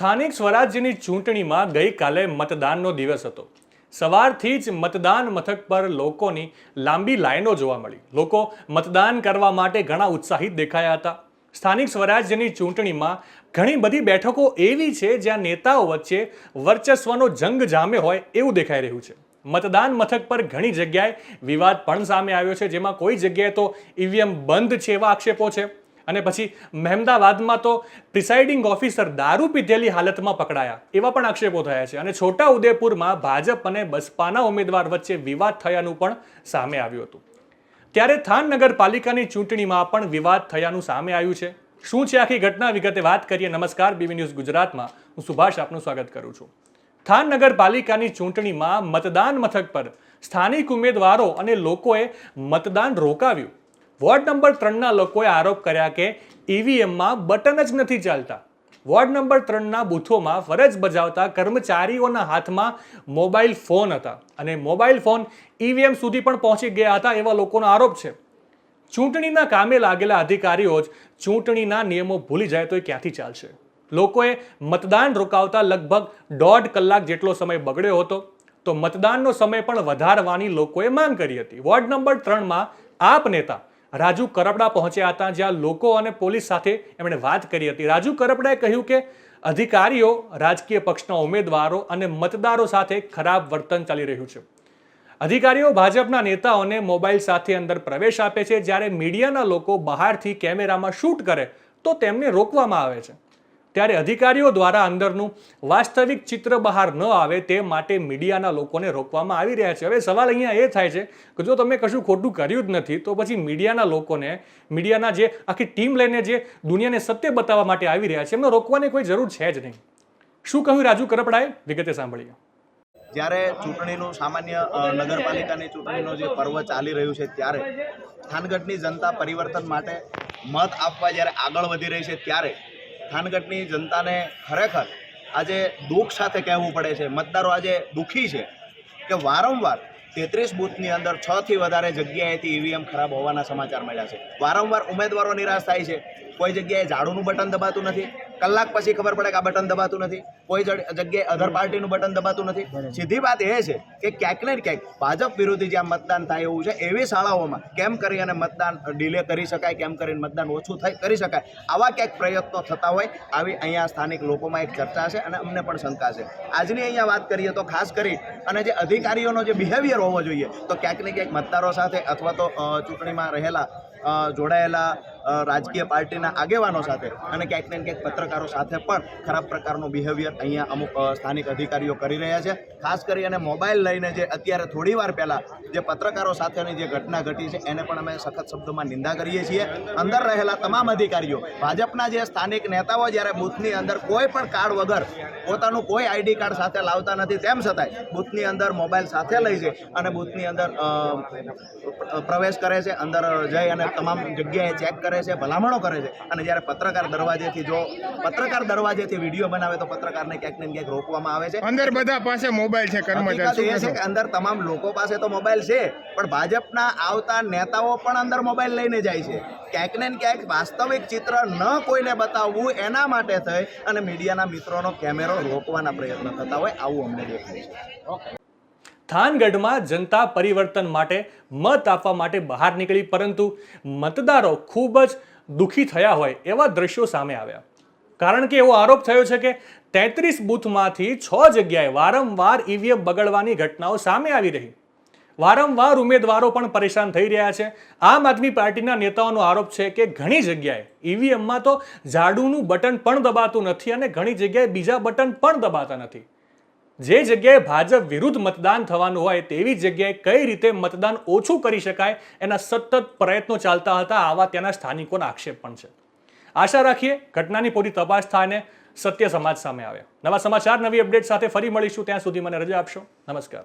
સ્થાનિક સ્વરાજ્યની ચૂંટણીમાં ગઈકાલે મતદાનનો દિવસ હતો. સવારથી જ મતદાન મથક પર લોકોની લાંબી લાઈનો જોવા મળી. લોકો મતદાન કરવા માટે ઘણા ઉત્સાહિત દેખાયા હતા. સ્થાનિક સ્વરાજ્યની ચૂંટણીમાં ઘણી બધી બેઠકો એવી છે જ્યાં નેતાઓ વચ્ચે વર્ચસ્વનો જંગ જામે હોય એવું દેખાઈ રહ્યું છે. મતદાન મથક પર ઘણી જગ્યાએ વિવાદ પણ સામે આવ્યો છે, જેમાં કોઈ જગ્યાએ તો ઈવીએમ બંધ છે એવા આક્ષેપો છે. અને પછી મહેમદાવાદમાં તો પ્રિસાઇડિંગ ઓફિસર દારૂ પીધેલી હાલતમાં પકડાયા. એવા પણ આક્ષેપો થયા છે. અને છોટા ઉદેપુરમાં ભાજપ અને બસપાના ઉમેદવાર વચ્ચે વિવાદ થયાનું પણ સામે આવ્યું હતું. ત્યારે થાન નગરપાલિકાની ચૂંટણીમાં પણ વિવાદ થયાનું સામે આવ્યું છે. શું છે આખી ઘટના વિગતે વાત કરીએ. નમસ્કાર બીવી ન્યૂઝ ગુજરાતમાં. હું સુભાષ આપનું સ્વાગત કરું છું. થાન નગરપાલિકાની ચૂંટણીમાં મતદાન મથક પર સ્થાનિક ઉમેદવારો અને લોકોએ મતદાન રોકાવ્યું. વોર્ડ નંબર ત્રણના લોકોએ આરોપ કર્યા કે ઈવીએમમાં બટન જ નથી ચાલતા. વોર્ડ નંબર ત્રણના બૂથોમાં ફરજ બજાવતા કર્મચારીઓના હાથમાં મોબાઈલ ફોન હતા અને મોબાઈલ ફોન ઈવીએમ સુધી પણ પહોંચી ગયા હતા એવા લોકોનો આરોપ છે. ચૂંટણીના કામે લાગેલા અધિકારીઓ જ ચૂંટણીના નિયમો ભૂલી જાય તો એ ક્યાંથી ચાલશે? લોકોએ મતદાન રોકાવતા લગભગ દોઢ કલાક જેટલો સમય બગડ્યો હતો, તો મતદાનનો સમય પણ વધારવાની લોકોએ માંગ કરી હતી. વોર્ડ નંબર ત્રણમાં આપ નેતા રાજુ કરપડા પહોંચ્યા હતા, જ્યાં લોકો અને પોલીસ સાથે એમણે વાત કરી હતી. રાજુ કરપડાએ કહ્યું કે, અધિકારીઓ, રાજકીય પક્ષના ઉમેદવારો અને મતદારો સાથે ખરાબ વર્તન ચાલી રહ્યું છે. અધિકારીઓ ભાજપના નેતાઓને મોબાઈલ સાથે અંદર પ્રવેશ આપે છે. જ્યારે મીડિયાના લોકો બહારથી કેમેરામાં શૂટ કરે, તો તેમને રોકવામાં આવે છે. ત્યારે અધિકારીઓ દ્વારા અંદરનું વાસ્તવિક ચિત્ર બહાર ન આવે તે માટે મીડિયાના લોકોને રોકવામાં આવી રહ્યા છે. હવે સવાલ અહીંયા એ થાય છે કે જો તમે કશું ખોટું કર્યું જ નથી, તો પછી મીડિયાના લોકોને, મીડિયાના જે આખી ટીમ લઈને જે દુનિયાને સત્ય બતાવવા માટે આવી રહ્યા છે, એમને રોકવાની કોઈ જરૂર છે જ નહીં. શું કહ્યું રાજુ કરપડાએ? વિગતે સાંભળીએ. જ્યારે ચૂંટણીનું સામાન્ય નગરપાલિકાની ચૂંટણીનું જે પર્વ ચાલી રહ્યું છે ત્યારે થાનગઢની જનતા પરિવર્તન માટે મત આપવા જ્યારે આગળ વધી રહી છે ત્યારે થાનગઢની જનતાને ખરેખર આજે દુઃખ સાથે કહેવું પડે છે, મતદારો આજે દુઃખી છે કે વારંવાર તેત્રીસ બૂથની અંદર છ થી વધારે જગ્યાએથી ઈવીએમ ખરાબ હોવાના સમાચાર મળ્યા છે. વારંવાર ઉમેદવારો નિરાશ થાય છે. કોઈ જગ્યાએ ઝાડુનું બટન દબાતું નથી. કલાક પછી ખબર પડે કે આ બટન દબાતું નથી. કોઈ જગ્યાએ અધર પાર્ટીનું બટન દબાતું નથી. સીધી વાત એ છે કે ક્યાંક ને ક્યાંક ભાજપ વિરોધી જ્યાં મતદાન થાય એવું છે, એવી શાળાઓમાં કેમ કરી અને મતદાન ડીલે કરી શકાય, કેમ કરીને મતદાન ઓછું થાય કરી શકાય, આવા ક્યાંક પ્રયત્નો થતા હોય, આવી અહીંયા સ્થાનિક લોકોમાં એક ચર્ચા છે અને અમને પણ શંકા છે. આજની અહીંયા વાત કરીએ તો ખાસ કરી અને જે અધિકારીઓનો જે બિહેવિયર હોવો જોઈએ, તો ક્યાંક ને ક્યાંક મતદારો સાથે અથવા તો ચૂંટણીમાં રહેલા જોડાયેલા રાજકીય પાર્ટીના આગેવાનો સાથે અને ક્યાંક ને ક્યાંક પત્રકારો સાથે પણ ખરાબ પ્રકારનું બિહેવિયર અહીંયા અમુક સ્થાનિક અધિકારીઓ કરી રહ્યા છે. ખાસ કરી અને મોબાઈલ લઈને જે અત્યારે થોડી વાર પહેલાં જે પત્રકારો સાથેની જે ઘટના ઘટી છે, એને પણ અમે સખત શબ્દોમાં નિંદા કરીએ છીએ. અંદર રહેલા તમામ અધિકારીઓ, ભાજપના જે સ્થાનિક નેતાઓ જ્યારે બૂથની અંદર કોઈ પણ કાર્ડ વગર પોતાનું કોઈ આઈડી કાર્ડ સાથે લાવતા નથી, તેમ છતાંય બૂથની અંદર મોબાઈલ સાથે લઈ છે અને બૂથની અંદર પ્રવેશ કરે છે, અંદર જઈ અને તમામ જગ્યાએ ચેક કરે છે ભલામણો કરે છે. અને જ્યારે પત્રકાર દરવાજેથી જો પત્રકાર દરવાજેથી વીડિયો બનાવે તો પત્રકારને ક્યાંક ને ક્યાંક રોકવામાં આવે છે. અંદર બધા પાસે મોબાઈલ છે કર્મચારી. એ છે કે અંદર તમામ લોકો પાસે તો મોબાઈલ છે પણ ભાજપના આવતા નેતાઓ પણ અંદર મોબાઈલ લઈને જાય છે. ક્યાંક ને ક્યાંક વાસ્તવિક ચિત્ર ન કોઈને બતાવવું એના માટે થઈ અને મીડિયાના મિત્રોનો કેમેરો રોકવાના પ્રયત્ન થતા હોય આવું અમને દેખાય છે. થાનગઢમાં જનતા પરિવર્તન માટે મત આપવા માટે બહાર નીકળી, પરંતુ મતદારો ખૂબ જ દુઃખી થયા હોય એવા દ્રશ્યો સામે આવ્યા. કારણ કે એવો આરોપ થયો છે કે તેત્રીસ બૂથમાંથી છ જગ્યાએ વારંવાર ઈવીએમ બગડવાની ઘટનાઓ સામે આવી રહી. વારંવાર ઉમેદવારો પણ પરેશાન થઈ રહ્યા છે. આમ આદમી પાર્ટીના નેતાઓનો આરોપ છે કે ઘણી જગ્યાએ ઈવીએમમાં તો ઝાડુનું બટન પણ દબાતું નથી અને ઘણી જગ્યાએ બીજા બટન પણ દબાતા નથી. જે જગ્યાએ ભાજપ વિરુદ્ધ મતદાન થવાનું હોય તેવી જગ્યાએ કઈ રીતે મતદાન ઓછું કરી શકાય એના સતત પ્રયત્નો ચાલતા હતા આવા ત્યાંના સ્થાનિકોના આક્ષેપ પણ છે. આશા રાખીએ ઘટનાની પૂરી તપાસ થાય અને સત્ય સમાજ સામે આવે. નવા સમાચાર, નવી અપડેટ સાથે ફરી મળીશું. ત્યાં સુધી મને રજા આપશો. નમસ્કાર.